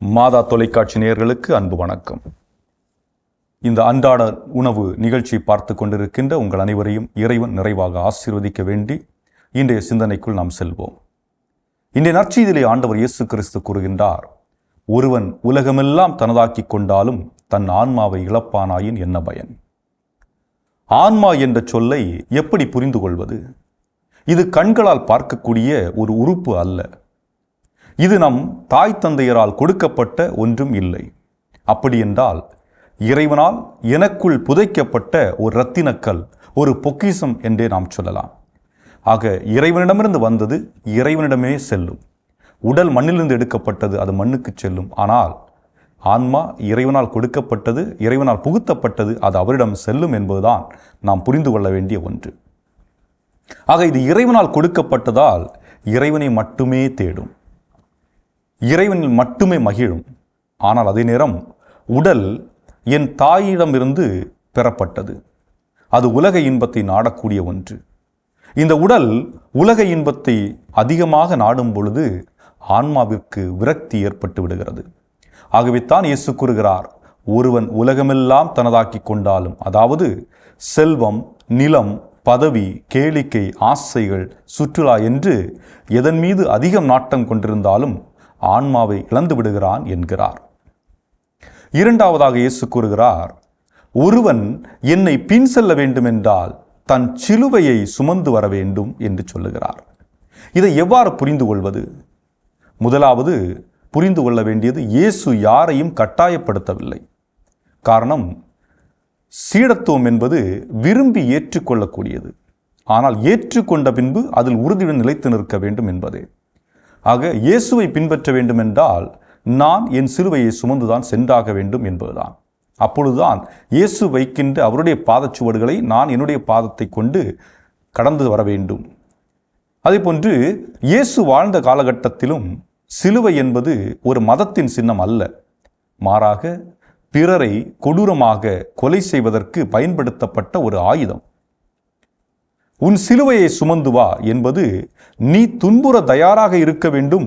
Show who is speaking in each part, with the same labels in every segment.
Speaker 1: மாதா தொலைக்காட்சி நேயர்களுக்கு அன்பு வணக்கம். இந்த அன்றாட உணவு நிகழ்ச்சியை பார்த்து கொண்டிருக்கின்ற உங்கள் அனைவரையும் இறைவன் நிறைவாக ஆசீர்வதிக்க வேண்டி இன்றைய சிந்தனைக்குள் நாம் செல்வோம். இன்றைய நற்செய்தியிலே ஆண்டவர் இயேசு கிறிஸ்து கூறுகின்றார் ஒருவன் உலகமெல்லாம் தனதாக்கிக் கொண்டாலும் தன் ஆன்மாவை இழப்பானாயின் என்ன பயன்? ஆன்மா என்ற சொல்லை எப்படி புரிந்து கொள்வது இது கண்களால் பார்க்கக்கூடிய ஒரு உறுப்பு அல்ல. இது நம் தாய் தந்தையரால் கொடுக்கப்பட்ட ஒன்றும் இல்லை. அப்படியென்றால் இறைவனால் எனக்குள் புதைக்கப்பட்ட ஒரு இரத்தினக்கல் ஒரு பொக்கிசம் என்றே நாம் சொல்லலாம். ஆக இறைவனிடமிருந்து வந்தது இறைவனிடமே செல்லும். உடல் மண்ணிலிருந்து எடுக்கப்பட்டது அது மண்ணுக்கு செல்லும். ஆனால் ஆன்மா இறைவனால் கொடுக்கப்பட்டது இறைவனால் புகுத்தப்பட்டது அது அவரிடம் செல்லும் என்பதுதான் நாம் புரிந்து கொள்ள வேண்டிய ஒன்று. ஆக இது இறைவனால் கொடுக்கப்பட்டதால் இறைவனை மட்டுமே தேடும். இறைவனில் மட்டுமே மகிழும். ஆனால் அதே நேரம் உடல் என் தாயிடமிருந்து பெறப்பட்டது. அது உலக இன்பத்தை நாடக்கூடிய ஒன்று. இந்த உடல் உலக இன்பத்தை அதிகமாக நாடும் பொழுது ஆன்மாவிற்கு விரக்தி ஏற்பட்டு விடுகிறது. ஆகவே தான் இயேசு கூறுகிறார் ஒருவன் உலகமெல்லாம் தனதாக்கி கொண்டாலும் அதாவது செல்வம் நிலம் பதவி கேளிக்கை ஆசைகள் சுற்றுலா என்று எதன் மீது அதிகம் நாட்டம் கொண்டிருந்தாலும் ஆன்மாவை இழந்து விடுகிறான் என்கிறார். இரண்டாவதாக இயேசு கூறுகிறார் ஒருவன் என்னை பின் செல்ல வேண்டுமென்றால் தன் சிலுவையை சுமந்து வர வேண்டும் என்று சொல்லுகிறார். இதை எவ்வாறு புரிந்து கொள்வது? முதலாவது புரிந்து கொள்ள வேண்டியது இயேசு யாரையும் கட்டாயப்படுத்தவில்லை. காரணம் சீடத்துவம் என்பது விரும்பி ஏற்றுக்கொள்ளக்கூடியது. ஆனால் ஏற்றுக்கொண்ட பின்பு அதில் உறுதியுடன் நிலைத்து நிற்க வேண்டும் என்பதே. ஆக இயேசுவை பின்பற்ற வேண்டுமென்றால் நான் என் சிலுவையை சுமந்துதான் சென்றாக வேண்டும் என்பதுதான். அப்பொழுதுதான் இயேசு வைக்கின்ற அவருடைய பாதச்சுவடுகளை நான் என்னுடைய பாதத்தை கொண்டு கடந்து வர வேண்டும். அதேபோன்று இயேசு வாழ்ந்த காலகட்டத்திலும் சிலுவை என்பது ஒரு மதத்தின் சின்னம் அல்ல. மாறாக பிறரை கொடூரமாக கொலை செய்வதற்கு பயன்படுத்தப்பட்ட ஒரு ஆயுதம். உன் சிலுவையை சுமந்து வா என்பது நீ துன்புற தயாராக இருக்க வேண்டும்.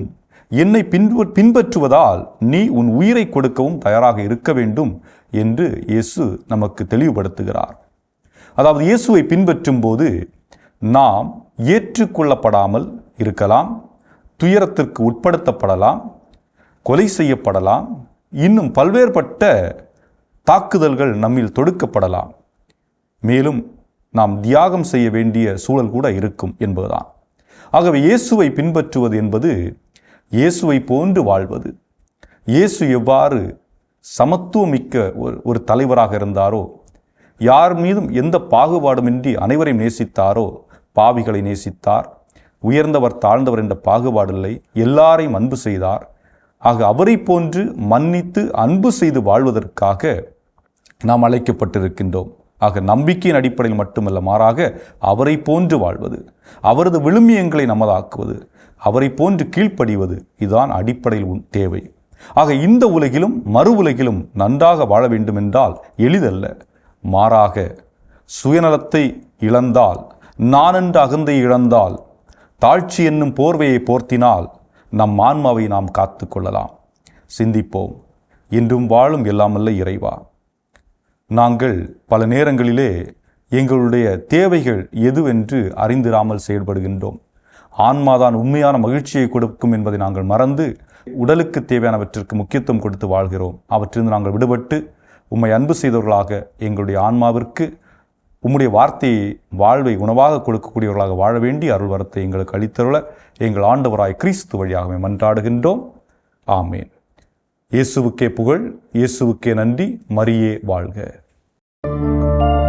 Speaker 1: என்னை பின்பு பின்பற்றுவதால் நீ உன் உயிரை கொடுக்கவும் தயாராக இருக்க வேண்டும் என்று இயேசு நமக்கு தெளிவுபடுத்துகிறார். அதாவது இயேசுவை பின்பற்றும் போது நாம் ஏற்றுக்கொள்ளப்படாமல் இருக்கலாம் துயரத்திற்கு உட்படுத்தப்படலாம் கொலை செய்யப்படலாம் இன்னும் பல்வேறுபட்ட தாக்குதல்கள் நம்மில் தொடுக்கப்படலாம். மேலும் நாம் தியாகம் செய்ய வேண்டிய சூழல் கூட இருக்கும் என்பதுதான். ஆகவே இயேசுவை பின்பற்றுவது என்பது இயேசுவை போன்று வாழ்வது. இயேசு எவ்வாறு சமத்துவமிக்க ஒரு ஒரு தலைவராக இருந்தாரோ யார் மீதும் எந்த பாகுபாடுமின்றி அனைவரையும் நேசித்தாரோ பாவிகளை நேசித்தார் உயர்ந்தவர் தாழ்ந்தவர் என்ற பாகுபாடில்லை எல்லாரையும் அன்பு செய்தார் ஆக அவரை போன்று மன்னித்து அன்பு செய்து வாழ்வதற்காக நாம் அழைக்கப்பட்டிருக்கின்றோம். ஆக நம்பிக்கையின் அடிப்படையில் மட்டுமல்ல மாறாக அவரை போன்று வாழ்வது அவரது விழுமியங்களை நமதாக்குவது அவரை போன்று கீழ்ப்படிவது இதுதான் அடிப்படையில் தேவை. ஆக இந்த உலகிலும் மறு உலகிலும் நன்றாக வாழ வேண்டுமென்றால் எளிதல்ல. மாறாக சுயநலத்தை இழந்தால் நான் என்ற அகந்தை இழந்தால் தாழ்ச்சி என்னும் போர்வையை போர்த்தினால் நம் ஆன்மாவை நாம் காத்து கொள்ளலாம். சிந்திப்போம். இன்றும் வாழும் எல்லாமல்ல இறைவா. நாங்கள் பல நேரங்களிலே எங்களுடைய தேவைகள் எதுவென்று அறிந்திராமல் செயல்படுகின்றோம். ஆன்மாதான் உண்மையான மகிழ்ச்சியை கொடுக்கும் என்பதை நாங்கள் மறந்து உடலுக்கு தேவையானவற்றிற்கு முக்கியத்துவம் கொடுத்து வாழ்கிறோம். அவற்றிலிருந்து நாங்கள் விடுபட்டு உம்மை அன்பு செய்தவர்களாக எங்களுடைய ஆன்மாவிற்கு உம்முடைய வார்த்தையை வாழ்வை உணவாக கொடுக்கக்கூடியவர்களாக வாழ வேண்டிய அருள் வரத்தை எங்களுக்கு அளித்தருள எங்கள் ஆண்டவராய் கிறிஸ்து வழியாகவே மன்றாடுகின்றோம். ஆமேன். இயேசுவுக்கே புகழ் இயேசுவுக்கே நன்றி மரியே வாழ்க. Música